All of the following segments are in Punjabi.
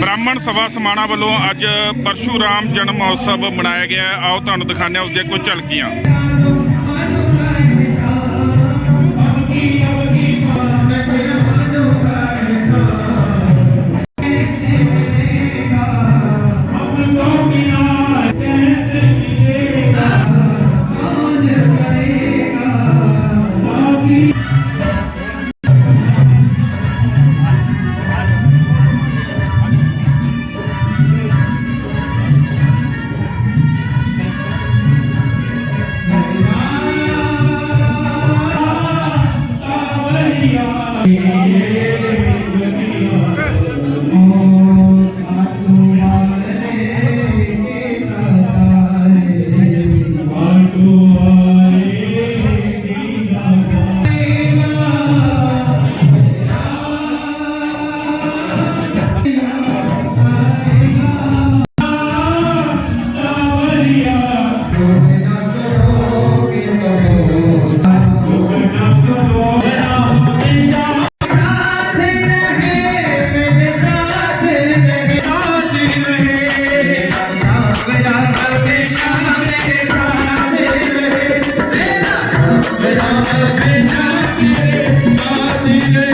ਬ੍ਰਾਹਮਣ ਸਭਾ ਸਮਾਣਾ ਵੱਲੋਂ ਅੱਜ ਪਰਸ਼ੂਰਾਮ ਜਨਮ ਮਹੋਤਸਵ ਮਨਾਇਆ ਗਿਆ ਆਓ ਤੁਹਾਨੂੰ ਦਿਖਾਉਂਦੇ ਹਾਂ ਉਸ ਦੀਆਂ ਕੁਝ ਝਲਕੀਆਂ। दिले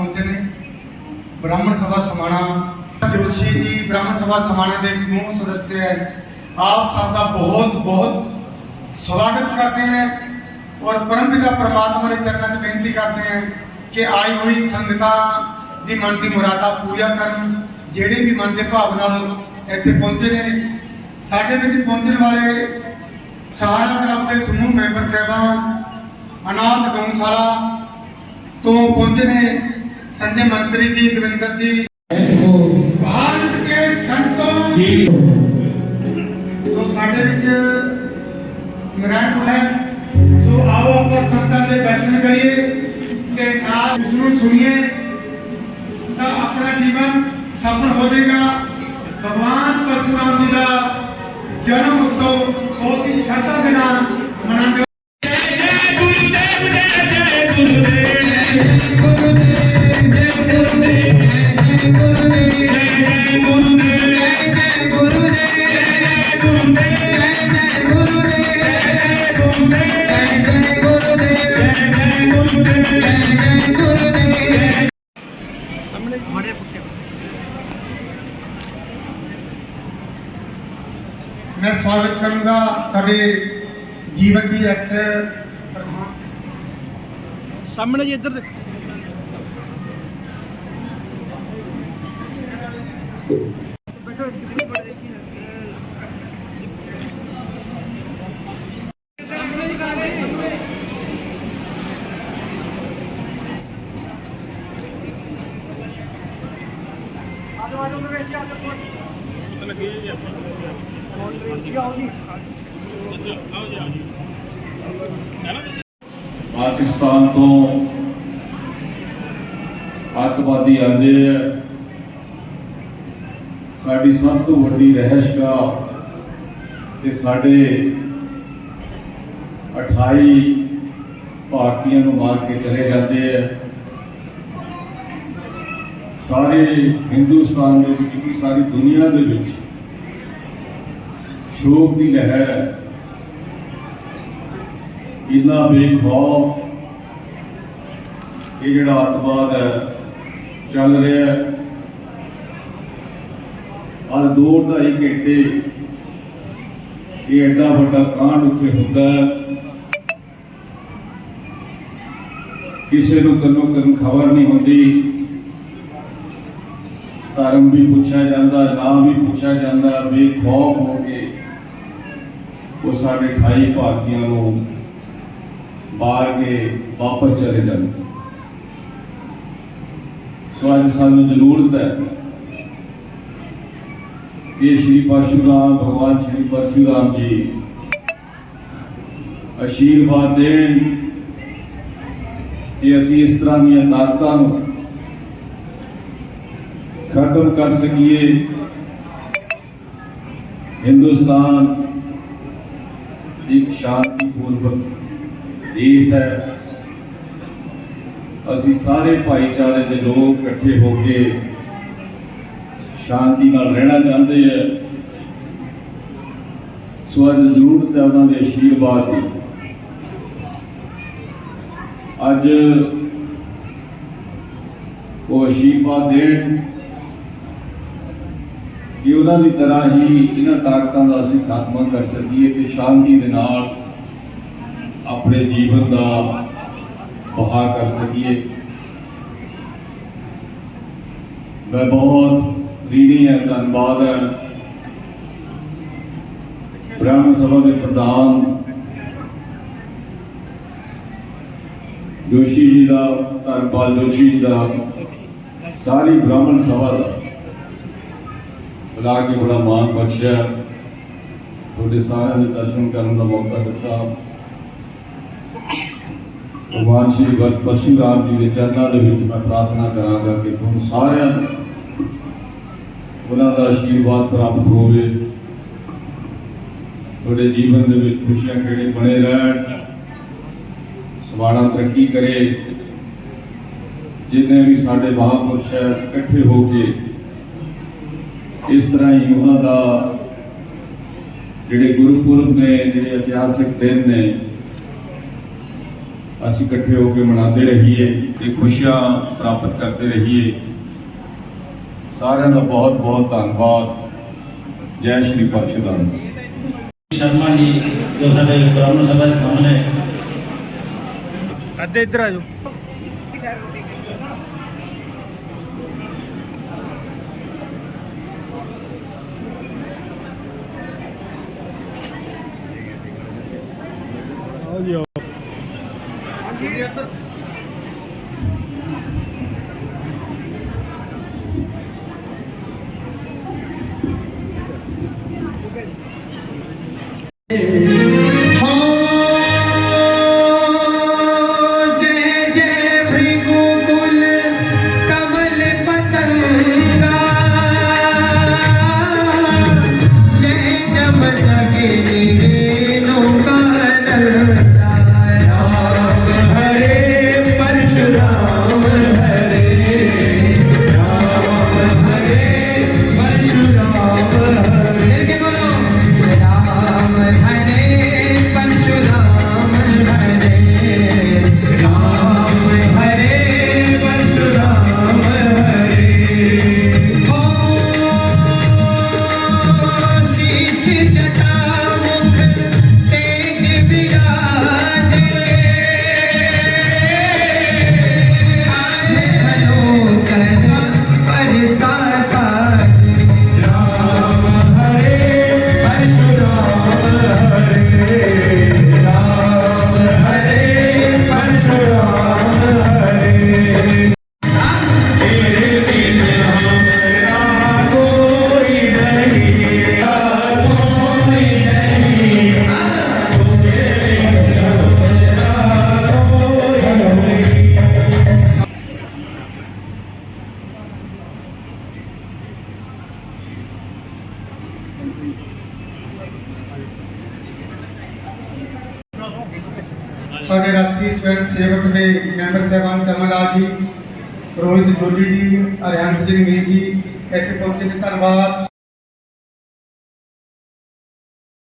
ਪਹੁੰਚੇ ਨੇ। ਬ੍ਰਾਹਮਣ ਸਭਾ ਸਮਾਣਾ ਜੋਸ਼ੀ ਜੀ, ਬ੍ਰਾਹਮਣ ਸਭਾ ਸਮਾਣਾ ਦੇ ਸਮੂਹ ਸਦस्य ਹੈ। ਆਪ ਸਭ ਦਾ ਬਹੁਤ ਬਹੁਤ ਸਵਾਗਤ ਕਰਦੇ ਹਾਂ ਔਰ ਪਰਮਪਿਤਾ ਪਰਮਾਤਮਾ ਦੇ ਚਰਨਾਂ 'ਚ ਬੇਨਤੀ ਕਰਦੇ ਹਾਂ ਕਿ ਆਈ ਹੋਈ ਸੰਗਤਾਂ ਦੀ ਮਨ ਦੀ ਮੁਰਾਦਾ ਪੂਰੀਆਂ ਕਰਨ, ਜਿਹੜੇ ਵੀ ਮਨ ਦੇ ਭਾਵ ਨਾਲ ਇੱਥੇ ਪਹੁੰਚੇ ਨੇ। ਸਾਡੇ ਵਿੱਚ ਪਹੁੰਚਣ ਵਾਲੇ ਸਹਾਰਾ ਕਲੱਬ ਦੇ ਸਮੂਹ ਮੈਂਬਰ ਸਹਿਬਾਨ, ਅਨਾਥ ਗਊਸ਼ਾਲਾ ਤੋਂ ਪਹੁੰਚੇ ਨੇ। ਸੰਜੇ ਮੰਤਰੀ ਜੀ ਦਵਿੰਦਰ ਜੀ ਭਾਰਤ ਕੇ ਸੰਤੋਂ ਸੋ ਸਾਡੇ ਵਿੱਚ ਨਰਾਇਣ ਹੈ ਸੋ ਆਓ ਆਪਾਂ ਸੰਤਾਂ ਦੇ ਦਰਸ਼ਨ ਕਰੀਏ ਤੇ ਨਾਲ ਉਸ ਨੂੰ ਸੁਣੀਏ ਤਾਂ ਆਪਣਾ ਜੀਵਨ ਸਫਲ ਹੋ ਜਾਏਗਾ ਭਗਵਾਨ ਪਰਸ਼ੁਰਾਮ ਜੀ ਦਾ ਜਨਮ ਉਤਸਵ ਬਹੁਤ ਹੀ ਸ਼ਰਧਾ ਦੇ ਨਾਲ ਮਨਾਉਂਦੇ ਮੈਂ ਸਵਾਗਤ ਕਰੂੰਗਾ ਸਾਡੇ ਜੀਵਨ ਜੀ ਐਕਸ ਸਾਹਮਣੇ ਜੀ ਇੱਧਰ ਦੇਖੋ। ਪਾਕਿਸਤਾਨ ਤੋਂ ਅੱਤਵਾਦੀ ਆਉਂਦੇ ਆ। ਸਾਡੀ ਸਭ ਤੋਂ ਵੱਡੀ ਰਹਿਸ਼ਗਾਹ ਕਿ ਸਾਡੇ 28 ਭਾਰਤੀਆਂ ਨੂੰ ਮਾਰ ਕੇ ਚਲੇ ਜਾਂਦੇ ਆ। ਸਾਰੇ ਹਿੰਦੁਸਤਾਨ ਦੇ ਵਿੱਚ ਵੀ, ਸਾਰੀ ਦੁਨੀਆ ਦੇ ਵਿੱਚ ਸ਼ੋਕ ਦੀ ਲਹਿਰ ਹੈ। ਇੰਨਾ ਬੇਖੌਫ ਇਹ ਜਿਹੜਾ ਅੱਤਵਾਦ ਹੈ, ਚੱਲ ਰਿਹਾ ਹੈ। ਹਰ ਦੋ ਢਾਈ ਘੰਟੇ ਇਹ ਐਡਾ ਵੱਡਾ ਕਾਂਡ ਉੱਥੇ ਹੁੰਦਾ ਹੈ। ਕਿਸੇ ਨੂੰ ਕੰਨੋਂ ਕੰਨ ਖਬਰ ਨਹੀਂ ਹੁੰਦੀ। ਧਰਮ ਵੀ ਪੁੱਛਿਆ ਜਾਂਦਾ ਨਾਮ ਵੀ ਪੁੱਛਿਆ ਜਾਂਦਾ ਬੇਖੌਫ ਹੋ ਕੇ ਉਹ ਸਾਡੇ 28 ਭਾਰਤੀਆਂ ਨੂੰ ਮਾਰ ਕੇ ਵਾਪਸ ਚਲੇ ਜਾਂਦੇ। ਸੋ ਅੱਜ ਸਾਨੂੰ ਜ਼ਰੂਰਤ ਹੈ ਕਿ ਸ਼੍ਰੀ ਪਰਸ਼ੁਰਾਮ, ਭਗਵਾਨ ਸ਼੍ਰੀ ਪਰਸ਼ੁਰਾਮ ਜੀ ਆਸ਼ੀਰਵਾਦ ਦੇਣ ਕਿ ਅਸੀਂ ਇਸ ਤਰ੍ਹਾਂ ਦੀਆਂ ਤਾਕਤਾਂ ਨੂੰ ਖਤਮ ਕਰ ਸਕੀਏ। ਹਿੰਦੁਸਤਾਨ ਇੱਕ ਸ਼ਾਂਤੀਪੂਰਵਕ ਦੇਸ਼ ਹੈ। ਅਸੀਂ ਸਾਰੇ ਭਾਈਚਾਰੇ ਦੇ ਲੋਕ ਇਕੱਠੇ ਹੋ ਕੇ ਸ਼ਾਂਤੀ ਨਾਲ ਰਹਿਣਾ ਚਾਹੁੰਦੇ ਹੈ ਸੋ ਅੱਜ ਜ਼ਰੂਰਤ ਹੈ ਉਹਨਾਂ ਦੇ ਆਸ਼ੀਰਵਾਦ ਦੀ। ਅੱਜ ਉਹ ਆਸ਼ੀਰਵਾਦ ਦੇਣ ਕਿ ਉਹਨਾਂ ਦੀ ਤਰ੍ਹਾਂ ਹੀ ਇਹਨਾਂ ਤਾਕਤਾਂ ਦਾ ਅਸੀਂ ਖਾਤਮਾ ਕਰ ਸਕੀਏ ਤੇ ਸ਼ਾਂਤੀ ਦੇ ਨਾਲ ਆਪਣੇ ਜੀਵਨ ਦਾ ਬਹਾ ਕਰ ਸਕੀਏ। ਮੈਂ ਬਹੁਤ ਰੀਣੀ ਹੈ, ਧੰਨਵਾਦ ਹੈ। ਬ੍ਰਾਹਮਣ ਸਭਾ ਦੇ ਪ੍ਰਧਾਨ ਜੋਸ਼ੀ ਜੀ ਦਾ, ਧੰਨਵਾਦ ਜੋਸ਼ੀ ਜੀ ਦਾ। ਸਾਰੀ ਬ੍ਰਾਹਮਣ ਸਭਾ ਦਾ। ਬੁਲਾ ਕੇ ਬੜਾ ਮਾਣ ਬਖਸ਼ਿਆ। ਤੁਹਾਡੇ ਸਾਰਿਆਂ ਦੇ ਦਰਸ਼ਨ ਕਰਨ ਦਾ ਮੌਕਾ ਦਿੱਤਾ। ਭਗਵਾਨ ਸ਼੍ਰੀ ਗੁਰੂ ਜੀ ਦੇ ਚਰਨਾਂ ਦੇ ਵਿੱਚ ਮੈਂ ਪ੍ਰਾਰਥਨਾ ਕਰਾਂਗਾ ਕਿ ਤੁਹਾਨੂੰ ਸਾਰਿਆਂ ਨੂੰ ਉਹਨਾਂ ਦਾ ਆਸ਼ੀਰਵਾਦ ਪ੍ਰਾਪਤ ਹੋਵੇ। ਤੁਹਾਡੇ ਜੀਵਨ ਦੇ ਵਿੱਚ ਖੁਸ਼ੀਆਂ ਕਿਹੜੇ ਬਣੇ ਰਹਿਣ। ਸਮਾਣਾ ਤਰੱਕੀ ਕਰੇ। ਜਿੰਨੇ ਵੀ ਸਾਡੇ ਮਹਾਂਪੁਰਸ਼ ਹੈ ਇਕੱਠੇ ਹੋ ਕੇ ਇਸ ਤਰ੍ਹਾਂ ਹੀ ਉਹਨਾਂ ਦਾ ਜਿਹੜੇ ਗੁਰਪੁਰਬ ਨੇ ਜਿਹੜੇ ਇਤਿਹਾਸਿਕ ਦਿਨ ਨੇ ਅਸੀਂ ਇਕੱਠੇ ਹੋ ਕੇ ਮਨਾਉਂਦੇ ਰਹੀਏ ਤੇ ਖੁਸ਼ੀਆਂ ਪ੍ਰਾਪਤ ਕਰਦੇ ਰਹੀਏ। ਸਾਰਿਆਂ ਦਾ ਬਹੁਤ ਬਹੁਤ ਧੰਨਵਾਦ। ਜੈ ਸ਼੍ਰੀ ਪਰਸ਼ੁਰਾਮ। ਸ਼ਰਮਾ ਜੀ ਜੋ ਸਾਡੇ ਬ੍ਰਾਹਮਣ ਸਭਾ ਦੇ ਪ੍ਰਧਾਨ ਨੇ ਅੱਧੇ ਇੱਧਰ ਆ Adiós. ਸਾਡੇ ਰਾਸ਼ਟਰੀ ਸਵੈਮ ਸੇਵਕ ਦੇ ਮੈਂਬਰ ਸਾਹਿਬਾਨ ਚਮਨਲਾਲ ਜੀ, ਰੋਹਿਤ ਜੋਲੀ ਜੀ ਅਰਿਹੰਤ ਸਿੰਘ ਮੀਰ ਜੀ, ਇੱਥੇ ਪਹੁੰਚੇ ਨੇ। ਧੰਨਵਾਦ।